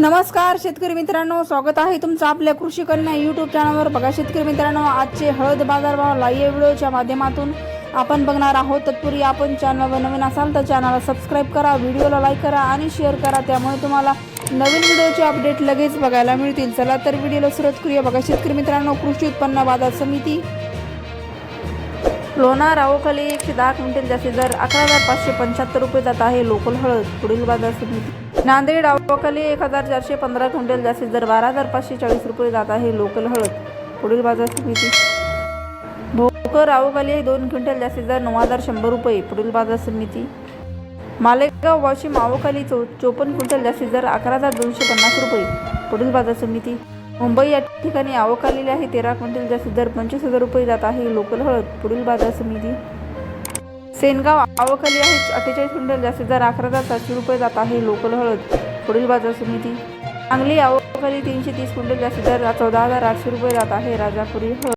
नमस्कार शेतकरी मित्रांनो. स्वागत आहे तुमचं आपल्या कृषी कन्या यूट्यूब चॅनलवर बघा शेतकरी मित्रांनो आजचे हळद बाजारभाव लाईव्ह व्हिडिओच्या माध्यमातून आपण बघणार आहोत. तत्पूर्वी आपण चॅनलवर नवीन असाल तर चॅनलला सबस्क्राईब करा व्हिडिओला लाईक करा आणि शेअर करा. त्यामुळे तुम्हाला नवीन व्हिडिओचे अपडेट लगेच बघायला मिळतील. चला तर व्हिडिओला सुरुवात करूया. बघा शेतकरी मित्रांनो कृषी उत्पन्न बाजार समिती. लोणार आवखाली एकशे दहा क्विंटल जास्तीत दर अकरा हजार पाचशे पंच्याहत्तर रुपये जात आहे. लोकल हळद पुढील बाजार समिती. नांदेड आवखाली एक हजार चारशे पंधरा क्विंटल जास्तीत दर बारा हजार पाचशे चाळीस रुपये जात आहे लोकल हळद. पुढील बाजार समिती भोकर आवखाली दोन क्विंटल जास्तीत दर नऊ हजार शंभर रुपये. पुढील बाजार समिती. मालेगाव वाशिम आवकाली चौ चोपन्न क्विंटल जास्तीत दर अकरा हजार दोनशे पन्नास रुपये. पुढील बाजार समिती. मुंबई या ठिकाणी आवकालेली आहे तेरा क्विंटल जास्तीत दर पंचवीस हजार रुपये जात आहे लोकल हळद. पुढील बाजार समिती. सेनगाव आवक आहे. अठ्ठेचाळीस क्विंटल जास्तीत दर अकरा हजार सातशे रुपये जात आहे. लोकल हळद पुढील बाजार समिती. सांगली आवक तीनशे तीस क्विंटल जास्तीत दर चौदा हजार आठशे रुपये जात आहे. राजापुरी हळद.